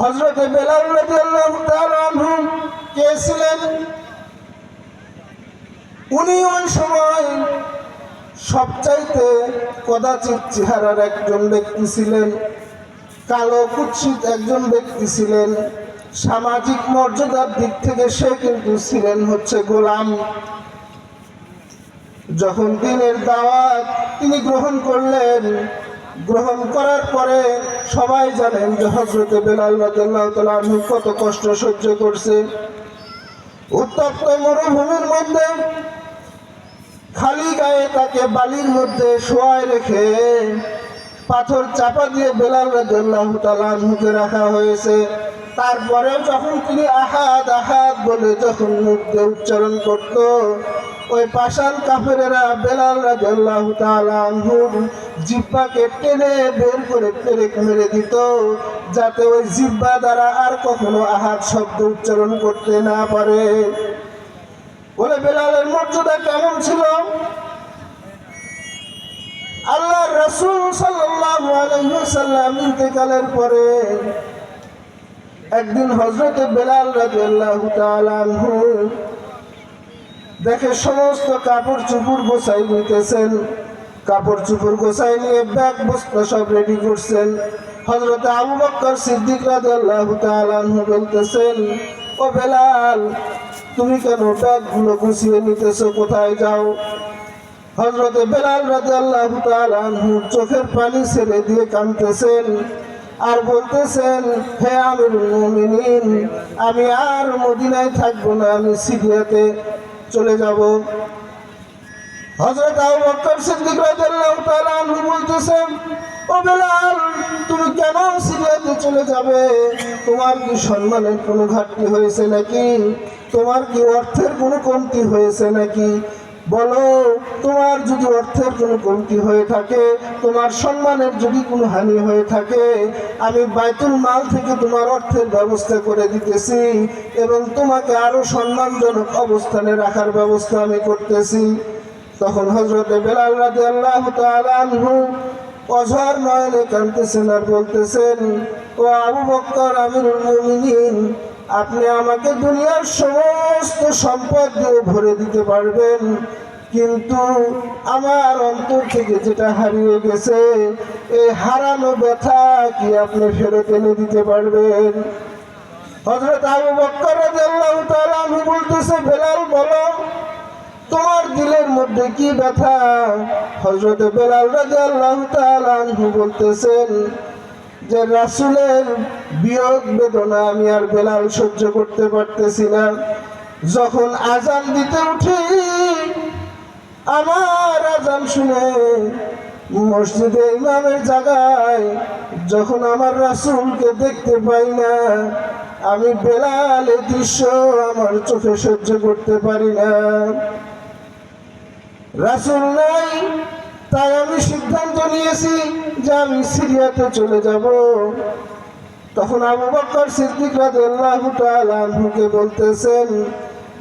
হজরতে বেলাল উনি ওই সময় সবচাইতে কদাচিৎ চেহারার একজন ব্যক্তি ছিলেন, কালো কুৎসিত একজন ব্যক্তি ছিলেন, সামাজিক মর্যাদার দিক থেকে সে কিন্তু ছিলেন হচ্ছে গোলাম। যখন দিনের দাওয়াত তিনি গ্রহণ করলেন, গ্রহণ করার পরে সবাই জানেন যে হজরতে বেলাল তাআলা কত কষ্ট সহ্য করছে। উত্তপ্ত মরুভূমির মধ্যে খালি গায়ে তাকে বালির মধ্যে শোয়ায় রেখে পাথর চাপা দিয়ে বেলাল রাদিয়াল্লাহু তাআলা আনহুকে রাখা হয়েছে। তারপরেও যখন তিনি আহাদ আহাদ বলে যখন মুখ উচ্চারণ করত ওই পাষাণ কাফেরেরা বেলাল রাদিয়াল্লাহু তাআলা আনহুর জিব্বাকে টেনে বের করে পেরেক মেরে দিত, যাতে ওই জিব্বা দ্বারা আর কখনো আহাদ শব্দ উচ্চারণ করতে না পারে। বলে, বেলালের মর্যাদা কেমন ছিল? আল্লাহ রসুল সাল্লাল্লাহু আলাইহি ওয়াসাল্লাম ইন্তেকালের পরে একদিন হযরতে বেলাল আনহু দেখে সমস্ত কাপড় চুপড় গোছাই নিতেছেন। কাপড় চুপড় গোছাই নিয়ে ব্যাগ বস্তা সব রেডি করছেন। হযরতে আবু বকর সিদ্দিক তাআলা আনহু বলতেছেন, ও বেলাল, তুমি কেন ব্যাগগুলো গুছিয়ে নিতেছো? কোথায় যাও? হজরতে বেলাল রাজা আনহুর চোখের পানি ছেড়ে দিয়ে কাঁদতেছেন আর বলতেছেন, হে আমির আমি আর মদিনায় থাকব না, আমি সিরিয়াতে চলে যাব। হজরত আবু বকর সিদ্দিক রাদিয়াল্লাহু তাআলা আনহু বলতেছেন ও বেলাল, তুমি কেন সিরিয়াতে চলে যাবে? তোমার কি সম্মানের কোনো ঘাটতি হয়েছে নাকি? তোমার কি অর্থের কোনো কমতি হয়েছে নাকি? বলো, তোমার যদি অর্থের কোনো কমতি হয়ে থাকে, তোমার সম্মানের যদি কোনো হানি হয়ে থাকে, আমি বাইতুল মাল থেকে তোমার অর্থের ব্যবস্থা করে দিতেছি এবং তোমাকে আরও সম্মানজনক অবস্থানে রাখার ব্যবস্থা আমি করতেছি। তখন হজরতে বেলাল রাজি আল্লাহ আনহু অঝর নয়নে কানতেছেন আর বলতেছেন, ও আবু বক্কর আমিরুল মুমিনিন আপনি আমাকে দুনিয়ার সমস্ত সম্পদ দিয়ে ভরে দিতে পারবেন, কিন্তু আমার অন্তর থেকে যেটা হারিয়ে গেছে, এই হারানো ব্যথা কি আপনি ফেরত এনে দিতে পারবেন? হজরত আবু বক্কর আনহু বলতেছে, বেলাল, বলো, তোমার দিলের মধ্যে কি ব্যথা? হজরত বেলাল তাআলা আনহু বলতেছেন যে রাসূলের বিয়োগ বেদনা আমি আর বেলাল সহ্য করতে পারতেছি না। যখন আজান দিতে উঠি, আমার আজান শুনে মসজিদে ইমামের জায়গায় যখন আমার রাসূলকে দেখতে পাই না, আমি বেলাল এই দৃশ্য আমার চোখে সহ্য করতে পারি না। রাসূল নাই তাই আমি সিদ্ধান্ত নিয়েছি যে আমি সিরিয়াতে চলে যাব। তখন আবু বকর সিদ্দিক তাআলা আনহুকে বলতেছেন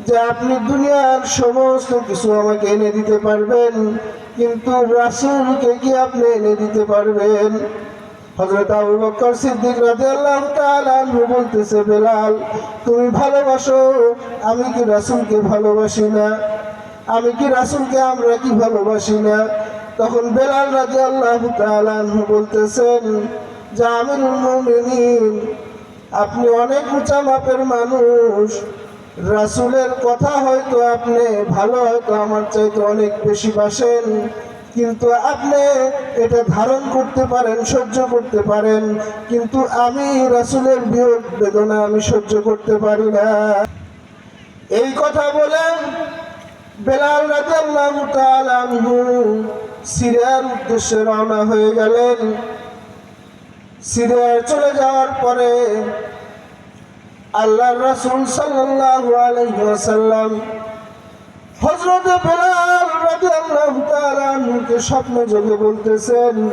যে, আপনি দুনিয়ার সমস্ত কিছু আমাকে এনে দিতে পারবেন, কিন্তু রাসূলকে কি আপনি এনে দিতে পারবেন? হযরত আবু বকর সিদ্দিক রাদিয়াল্লাহু তাআলা বলতেছে, বেলাল, তুমি ভালোবাসো, আমি কি রাসূলকে ভালোবাসি না? আমি কি রাসূলকে আমরা কি ভালোবাসি না? তখন বেলাল তাআলা আনহু বলতেছেন যে আমিরুল মুমিনিন, আপনি অনেক উঁচা মাপের মানুষ। রাসূলের কথা হয়তো আপনি, ভালো হয়তো আমার চাইতে অনেক বেশি বাসেন। কিন্তু আপনি এটা ধারণ করতে পারেন, সহ্য করতে পারেন। কিন্তু আমি রাসূলের বিয়োগ বেদনা আমি সহ্য করতে পারি না। এই কথা বলে বেলাল আনহু সিরিয়ার উদ্দেশ্যে রওনা হয়ে গেলেন। সিরিয়ায় চলে যাওয়ার পরে আল্লাহ রাসূল সাল্লাল্লাহু আলাইহি ওয়াসাল্লাম হযরত বেলাল রাদিয়াল্লাহু তাআলা আনহুকে স্বপ্ন যোগে বলতেছেন,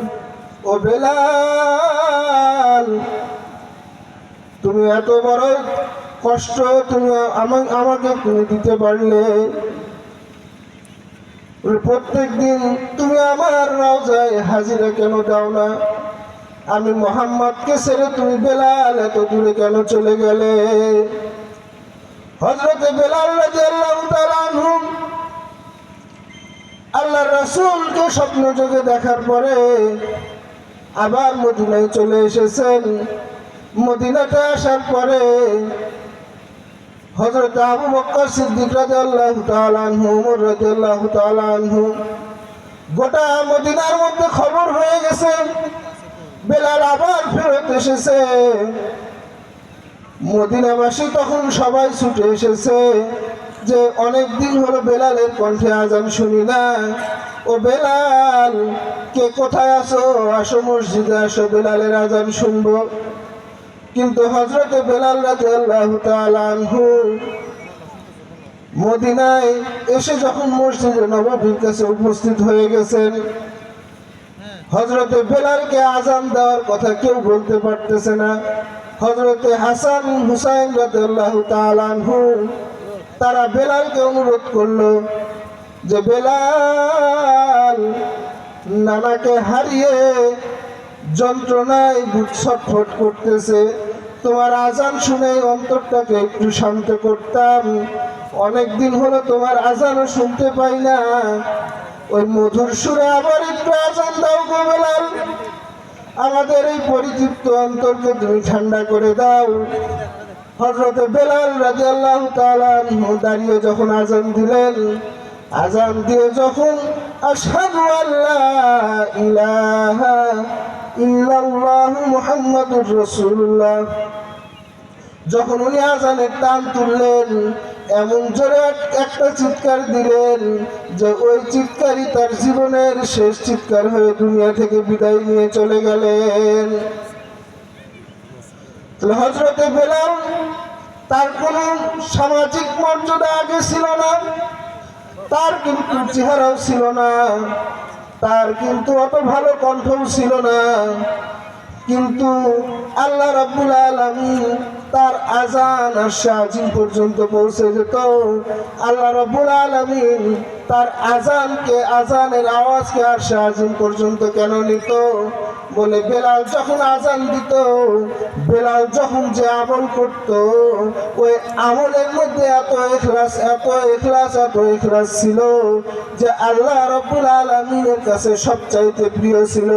ও বেলাল, তুমি এত বড় কষ্ট তুমি আমা- আমাকে তুমি দিতে পারলে? প্রত্যেক দিন তুমি আমার রওজায় হাজিরা কেন দাও না? আমি মোহাম্মদকে ছেড়ে তুমি বেলাল এত দূরে কেন চলে গেলে? হজরতে বেলাল আনহু আল্লাহ রসুলকে স্বপ্ন যোগে দেখার পরে আবার মদিনায় চলে এসেছেন। মদিনাতে আসার পরে হজরত আবু বক্কর সিদ্দিক রাদিয়াল্লাহু তাআলা আনহু ওমর রাদিয়াল্লাহু তাআলা আনহু। গোটা মদিনার মধ্যে খবর হয়ে গেছে, বেলাল আবার ফেরত এসেছে। মদিনাবাসী তখন সবাই ছুটে এসেছে যে অনেক দিন হলো বেলালের কণ্ঠে আজান শুনি না। ও বেলাল, কে কোথায় আসো আসো মসজিদে, আসো বেলালের আজান শুনব। কিন্তু হজরতে বেলাল তাআলা আনহু মদিনায় এসে যখন মসজিদে নববীর কাছে উপস্থিত হয়ে গেছেন হজরতে বেলালকে আজান দেওয়ার কথা কেউ বলতে পারতেছে না। হজরতে হাসান হুসাইন আনহু তারা বেলালকে অনুরোধ করল যে, বেলাল, নানাকে হারিয়ে যন্ত্রণায় ছটফট করতেছে। তোমার আজান শুনে অন্তরটাকে একটু শান্ত করতাম। অনেক দিন হলো তোমার আজানও শুনতে পাই না। ওই মধুর সুরে আবার একটু আজান দাও গো বেলাল। আমাদের এই পরিতৃপ্ত অন্তরকে তুমি ঠান্ডা করে দাও। হজরতে বেলাল রাজিয়াল্লাহু আল্লাহ দাঁড়িয়ে যখন আজান দিলেন, আজান দিয়ে যখন আশহাদু আল্লা ইলাহা ইল্লাল্লাহ মুহাম্মাদুর রাসূলুল্লাহ। যখন উনি আজানের টান তুললেন, এমন জোরে একটা চিৎকার দিলেন যে ওই চিৎকারই তার জীবনের শেষ চিৎকার হয়ে দুনিয়া থেকে বিদায় নিয়ে চলে গেলেন। হজরতে বেলাল তার কোনো সামাজিক মর্যাদা আগে ছিল না, তার কিন্তু চেহারাও ছিল না। তার কিন্তু অত ভালো কণ্ঠও ছিল না। কিন্তু আল্লাহ রাব্বুল আলামিন তার আজান আর শাহজিন পর্যন্ত পৌঁছে যেত। আল্লাহ রাব্বুল আলামিন তার আজানকে আজানের আওয়াজকে আর শাহজিন পর্যন্ত কেন নিত? বলে বেলাল যখন আজান দিত বেলাল যখন যে আমল করত, ওই আমলের মধ্যে এত এখলাস এত এখলাস এত এখলাস ছিল যে আল্লাহ রব্বুল আলমিনের কাছে সবচাইতে প্রিয় ছিল।